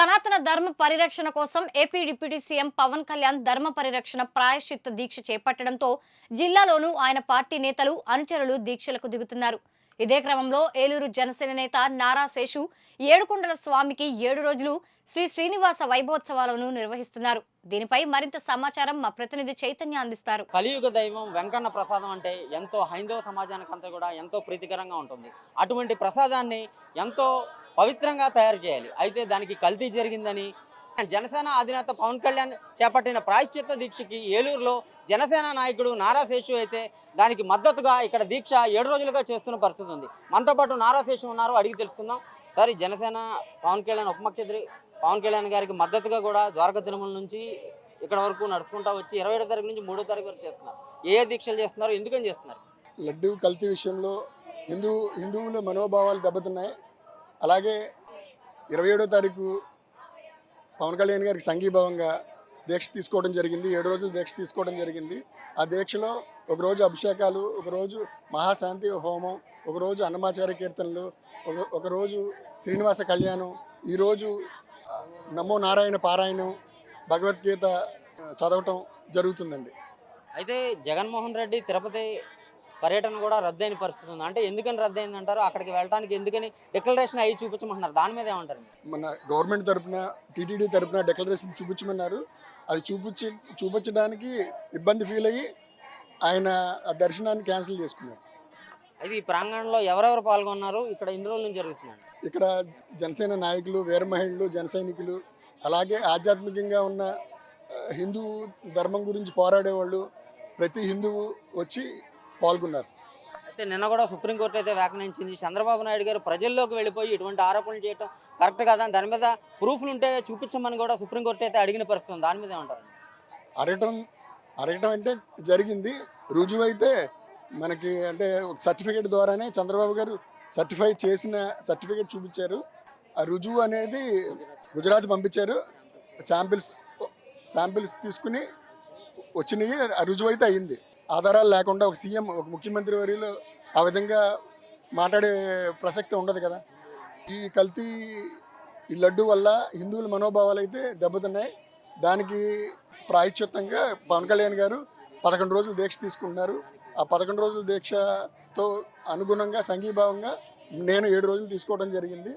సనాతన ధర్మ పరిరక్షణ కోసం AP deputy CM Pawan Kalyan ధర్మ పరిరక్షణ ప్రాయశ్చిత్త దీక్ష చేపట్టడంతో జిల్లాలోనూ ఆయన పార్టీ నేతలు అనుచరులు దీక్షలకు దిగుతున్నారు. ఇదే క్రమంలో ఏలూరు జనసేన నేత నారా శేషు ఏడుకొండల స్వామికి ఏడు రోజులు శ్రీ శ్రీనివాస వైభోత్సవాలను నిర్వహిస్తున్నారు. దీనిపై మరింత సమాచారం మా ప్రతినిధి చైతన్య అందిస్తారు. కలియుగ దైవం వెంకన్న ప్రసాదం అంటే ఎంతో హైందవ సమాజానికి అంతా కూడా ఎంతో ప్రీతికరంగా ఉంటుంది. అటువంటి ప్రసాదాన్ని ఎంతో పవిత్రంగా తయారు చేయాలి. అయితే దానికి కల్తీ జరిగిందని జనసేన అధినేత పవన్ కళ్యాణ్ చేపట్టిన ప్రాయశ్చిత్త దీక్షకి ఏలూరులో జనసేన నాయకుడు నారా శేషు అయితే దానికి మద్దతుగా ఇక్కడ దీక్ష ఏడు రోజులుగా చేస్తున్న పరిస్థితి ఉంది. మనతో పాటు నారా శేషు ఉన్నారు అడిగి తెలుసుకుందాం. సార్ జనసేన పవన్ కళ్యాణ్ ఉప ముఖ్యమంత్రి పవన్ కళ్యాణ్ గారికి మద్దతుగా కూడా ద్వారకా తిరుమల నుంచి ఇక్కడ వరకు నడుచుకుంటా వచ్చి ఇరవై ఏడో తారీఖు నుంచి మూడో తారీఖు వరకు చేస్తున్నారు. ఏ ఏ దీక్షలు చేస్తున్నారు? ఎందుకని చేస్తున్నారు? లడ్డు కల్తీ విషయంలో హిందూ హిందువుల మనోభావాలు దెబ్బతిన్నాయి. అలాగే ఇరవై ఏడో తారీఖు పవన్ కళ్యాణ్ గారికి సంఘీభావంగా దీక్ష తీసుకోవడం జరిగింది. ఏడు రోజులు దీక్ష తీసుకోవడం జరిగింది. ఆ దీక్షలో ఒకరోజు అభిషేకాలు ఒకరోజు మహాశాంతి హోమం ఒకరోజు అన్నమాచార్య కీర్తనలు ఒక ఒకరోజు శ్రీనివాస కళ్యాణం ఈరోజు నమో నారాయణ పారాయణం భగవద్గీత చదవటం జరుగుతుందండి. అయితే జగన్మోహన్ రెడ్డి తిరుపతి పర్యటన కూడా రద్దయిన పరిస్థితి ఉంది. అంటే ఎందుకని రద్దయింది అంటారు? అక్కడికి వెళ్ళడానికి ఎందుకని డిక్లరేషన్ అయ్యి చూపించమంటున్నారు? దాని మీద ఏమంటారు? మన గవర్నమెంట్ తరపున టీటీడీ తరపున డిక్లరేషన్ చూపించమన్నారు. అది చూపించి చూపించడానికి ఇబ్బంది ఫీల్ అయ్యి ఆయన ఆ దర్శనాన్ని క్యాన్సిల్ చేసుకున్నారు. అయితే ఈ ప్రాంగణంలో ఎవరెవరు పాల్గొన్నారు? ఇక్కడ ఎన్ని రోజుల నుంచి జరుగుతున్నాయి ఇక్కడ జనసేన నాయకులు వీర మహిళలు జన సైనికులు అలాగే ఆధ్యాత్మికంగా ఉన్న హిందూ ధర్మం గురించి పోరాడేవాళ్ళు ప్రతి హిందువు వచ్చి పాల్గొన్నారు. అయితే నిన్న కూడా సుప్రీంకోర్టు అయితే వ్యాఖ్యానించింది. చంద్రబాబు నాయుడు గారు ప్రజల్లోకి వెళ్ళిపోయి ఇటువంటి ఆరోపణలు చేయడం కరెక్ట్ కాదా? దాని మీద ప్రూఫ్లు ఉంటే చూపించమని కూడా సుప్రీంకోర్టు అయితే అడిగిన పరిస్థితి ఉంది. దాని మీద ఏమంటారు? అడగటం అడగటం అంటే జరిగింది. రుజువు అయితే మనకి అంటే ఒక సర్టిఫికేట్ ద్వారానే చంద్రబాబు గారు సర్టిఫై చేసిన సర్టిఫికేట్ చూపించారు. ఆ రుజువు అనేది గుజరాత్ పంపించారు. శాంపిల్స్ శాంపిల్స్ తీసుకుని వచ్చినాయి ఆ రుజువు అయితే అయ్యింది ఆధారాలు లేకుండా ఒక సీఎం ఒక ముఖ్యమంత్రి వర్యులు ఆ విధంగా మాట్లాడే ప్రసక్తి ఉండదు కదా. ఈ కల్తీ ఈ లడ్డు వల్ల హిందువుల మనోభావాలు అయితే దెబ్బతిన్నాయి. దానికి ప్రాయశ్చిత్తంగా పవన్ కళ్యాణ్ గారు పదకొండు రోజులు దీక్ష తీసుకుంటున్నారు. ఆ పదకొండు రోజుల దీక్షతో అనుగుణంగా సంఘీభావంగా నేను ఏడు రోజులు తీసుకోవడం జరిగింది.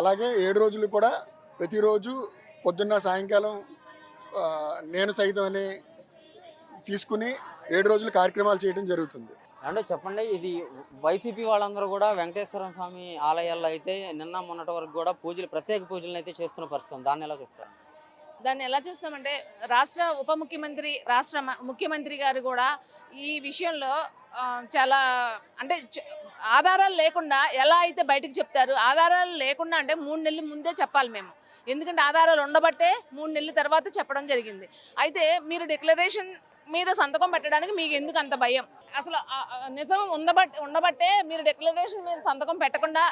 అలాగే ఏడు రోజులు కూడా ప్రతిరోజు పొద్దున్న సాయంకాలం నేను సైతం అనే తీసుకుని ఏడు రోజులు కార్యక్రమాలు చేయడం జరుగుతుంది. అంటే చెప్పండి ఇది వైసీపీ వాళ్ళందరూ కూడా వెంకటేశ్వర స్వామి ఆలయాల్లో అయితే నిన్న మొన్నటి వరకు కూడా పూజలు ప్రత్యేక పూజలను అయితే చేస్తున్న పరిస్థితి. దాన్ని ఎలా చూస్తారు? దాన్ని ఎలా చూస్తామంటే రాష్ట్ర ఉప ముఖ్యమంత్రి రాష్ట్ర ముఖ్యమంత్రి గారు కూడా ఈ విషయంలో చాలా అంటే ఆధారాలు లేకుండా ఎలా అయితే బయటకు చెప్తారు ఆధారాలు లేకుండా అంటే మూడు నెలల ముందే చెప్పాలి మేము. ఎందుకంటే ఆధారాలు ఉండబట్టే మూడు నెలల తర్వాత చెప్పడం జరిగింది. అయితే మీరు డిక్లరేషన్ మీద సంతకం పెట్టడానికి మీకు ఎందుకు అంత భయం? అసలు నిజం ఉండబట్ ఉండబట్టే మీరు డిక్లరేషన్ మీద సంతకం పెట్టకుండా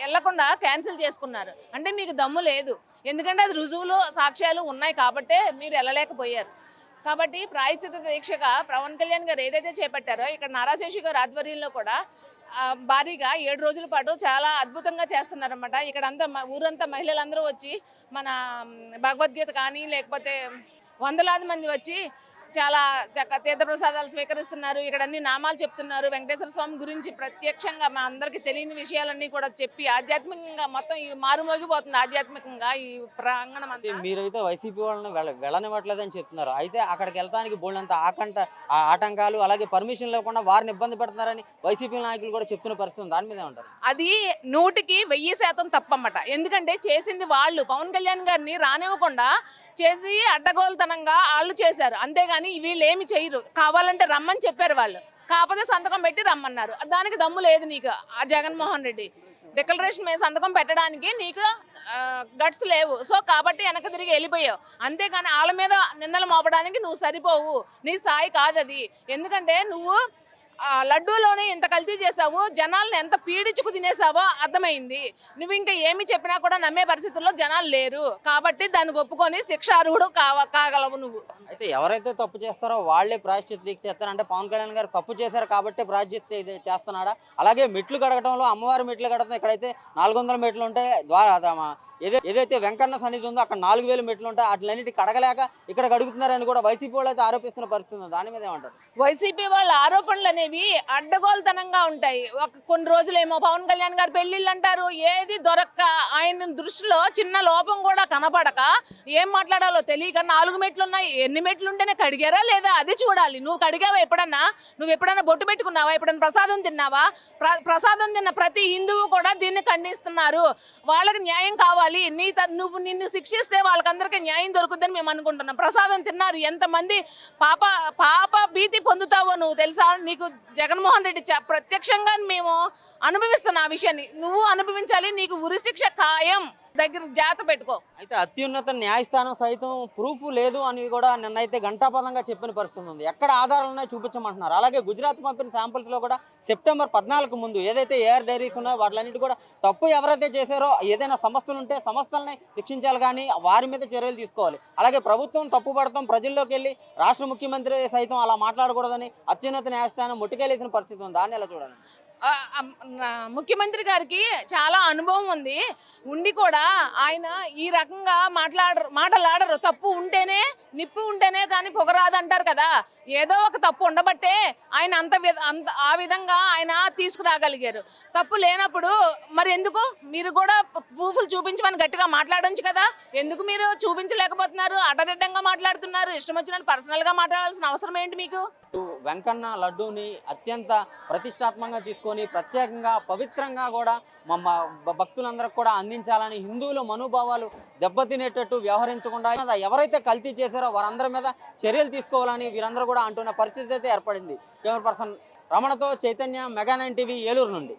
వెళ్ళకుండా క్యాన్సిల్ చేసుకున్నారు. అంటే మీకు దమ్ము లేదు. ఎందుకంటే అది రుజువులు సాక్ష్యాలు ఉన్నాయి కాబట్టే మీరు వెళ్ళలేకపోయారు కాబట్టి ప్రాయశ్చిత దీక్షగా పవన్ కళ్యాణ్ గారు ఏదైతే చేపట్టారో ఇక్కడ నారాశేషి గారు ఆధ్వర్యంలో కూడా భారీగా ఏడు రోజుల పాటు చాలా అద్భుతంగా చేస్తున్నారన్నమాట. ఇక్కడ అంతా మ- ఊరంతా మహిళలందరూ వచ్చి మన భగవద్గీత కానీ లేకపోతే వందలాది మంది వచ్చి చాలా చక్క తీర్థప్రసాదాలు స్వీకరిస్తున్నారు. ఇక్కడ అన్ని నామాలు చెప్తున్నారు. వెంకటేశ్వర స్వామి గురించి ప్రత్యక్షంగా మా అందరికీ తెలియని విషయాలన్నీ కూడా చెప్పి ఆధ్యాత్మికంగా మొత్తం ఈ మారుమోగిపోతుంది ఆధ్యాత్మికంగా ఈ ప్రాంగణం అంతా. మీరైతే వైసీపీ వాళ్ళని వెళ్ళ వెళ్ళనివ్వట్లేదని చెప్తున్నారు. అయితే అక్కడికి వెళ్ళడానికి బోళ్ళంత ఆకంట ఆటంకాలు అలాగే పర్మిషన్ లేకుండా వారిని ఇబ్బంది పెడుతున్నారని వైసీపీ నాయకులు కూడా చెప్తున్న పరిస్థితి. దాని మీద ఉంటారు అది నూటికి వెయ్యి శాతం తప్పమ్మట ఎందుకంటే చేసింది వాళ్ళు. పవన్ కళ్యాణ్ గారిని రానివ్వకుండా చేసి అడ్డగోలుతనంగా వాళ్ళు చేశారు. అంతేగాని వీళ్ళు ఏమి చేయరు. కావాలంటే రమ్మని చెప్పారు వాళ్ళు. కాకపోతే సంతకం పెట్టి రమ్మన్నారు. దానికి దమ్ము లేదు నీకు ఆ జగన్మోహన్ రెడ్డి. డిక్లరేషన్ మీద సంతకం పెట్టడానికి నీకు గట్స్ లేవు. సో కాబట్టి వెనక తిరిగి వెళ్ళిపోయావు. అంతేగాని వాళ్ళ మీద నిందలు మోపడానికి నువ్వు సరిపోవు. నీ స్థాయి కాదది. ఎందుకంటే నువ్వు లడ్డూలోనే ఇంత కల్తీ చేసావు జనాల్ని ఎంత పీడించుకు తినేసావో అర్థమైంది. నువ్వు ఇంకా ఏమి చెప్పినా కూడా నమ్మే పరిస్థితుల్లో జనాలు లేరు. కాబట్టి దాన్ని ఒప్పుకొని శిక్షార్హుడు కావ కాగలవు నువ్వు. అయితే ఎవరైతే తప్పు చేస్తారో వాళ్ళే ప్రాయశ్చిత్త దీక్ష అంటే పవన్ కళ్యాణ్ గారు తప్పు చేశారు కాబట్టి ప్రాయశ్చిత్త చేస్తున్నాడా? అలాగే మెట్లు కడగడంలో అమ్మవారి మెట్లు కడతాం. ఇక్కడైతే నాలుగు వందల మెట్లు ఉంటే ద్వారా ఏదైతే వెంకన్న సన్నిధి ఉందో అక్కడ నాలుగు వేలు మెట్లు ఉంటాయి. అట్లన్నిటి కడగలేక ఇక్కడ కడుగుతున్నారని కూడా వైసీపీ వాళ్ళు అయితే ఆరోపిస్తున్న పరిస్థితి దాని మీద ఏమంటారు? వైసీపీ వాళ్ళ ఆరోపణలు అనేవి అడ్డగోలుతనంగా ఉంటాయి. ఒక కొన్ని రోజులేమో పవన్ కళ్యాణ్ గారు పెళ్ళిళ్ళు అంటారు. ఏది దొరక్క ఆయన దృష్టిలో చిన్న లోపం కూడా కనపడక ఏం మాట్లాడాలో తెలియక నాలుగు మెట్లు ఉన్నాయి. ఎన్ని మెట్లు ఉంటేనే కడిగారా లేదా? అది చూడాలి. నువ్వు కడిగావా ఎప్పుడన్నా? నువ్వు ఎప్పుడన్నా బొట్టు పెట్టుకున్నావా? ఎప్పుడన్నా ప్రసాదం తిన్నావా? ప్ర- ప్రసాదం తిన్న ప్రతి హిందువు కూడా దీన్ని ఖండిస్తున్నారు. వాళ్ళకి న్యాయం కావాలి. నీ త- నువ్వు నిన్ను శిక్షిస్తే వాళ్ళకందరికీ న్యాయం దొరుకుద్దని మేము అనుకుంటున్నాం. ప్రసాదం తిన్నారు. ఎంతమంది పాప పాప భీతి పొందుతావో నువ్వు తెలుసా? నీకు జగన్మోహన్ రెడ్డి ప్రత్యక్షంగా మేము అనుభవిస్తున్న ఆ విషయాన్ని. నువ్వు అనుభవించాలి. నీకు ఉరిశిక్ష ఖాయం. దగ్గర జాత పెట్టుకో. అయితే అత్యున్నత న్యాయస్థానం సైతం ప్రూఫ్ లేదు అని కూడా నిన్నైతే ఘంటాపదంగా చెప్పిన పరిస్థితి ఉంది. ఎక్కడ ఆధారాలు ఉన్నాయో చూపించమంటున్నారు. అలాగే గుజరాత్ పంపిన శాంపుల్స్లో కూడా సెప్టెంబర్ పద్నాలుగు ముందు ఏదైతే ఏఆర్ డైరీస్ ఉన్నాయో వాటిలన్నిటి కూడా తప్పు ఎవరైతే చేశారో ఏదైనా సంస్థలు ఉంటే సంస్థలని శిక్షించాలి కానీ వారి మీద చర్యలు తీసుకోవాలి. అలాగే ప్రభుత్వం తప్పు పడతాం ప్రజల్లోకి వెళ్ళి రాష్ట్ర ముఖ్యమంత్రి సైతం అలా మాట్లాడకూడదని అత్యున్నత న్యాయస్థానం ముట్టుకెళ్ళేసిన పరిస్థితి ఉంది. దాన్ని ఎలా చూడాలి? ముఖ్యమంత్రి గారికి చాలా అనుభవం ఉంది. ఉండి కూడా ఆయన ఈ రకంగా మాట్లాడరు మాటలాడరు. తప్పు ఉంటేనే నిప్పు ఉంటేనే కానీ పొగరాదు అంటారు కదా. ఏదో ఒక తప్పు ఉండబట్టే ఆయన అంత విధ- అంత ఆ విధంగా ఆయన తీసుకురాగలిగారు. తప్పు లేనప్పుడు మరి ఎందుకు? మీరు కూడా ప్రూఫ్లు చూపించమని గట్టిగా మాట్లాడొచ్చు కదా. ఎందుకు మీరు చూపించలేకపోతున్నారు? అటదిడ్డంగా మాట్లాడుతున్నారు. ఇష్టం వచ్చినట్టు పర్సనల్గా మాట్లాడాల్సిన అవసరం ఏంటి మీకు? వెంకన్న లడ్డూని అత్యంత ప్రతిష్టాత్మకంగా చేసుకొని ప్రత్యేకంగా పవిత్రంగా కూడా మా భక్తులందరికి కూడా అందించాలని హిందువుల మనోభావాలు దెబ్బతినేటట్టు వ్యవహరించకుండా ఎవరైతే కల్తీ చేశారో వారందరి మీద చర్యలు తీసుకోవాలని వీరందరూ కూడా అంటున్న పరిస్థితి అయితే ఏర్పడింది. Camera person రమణతో Chaitanya mega nine TV Eluru నుండి.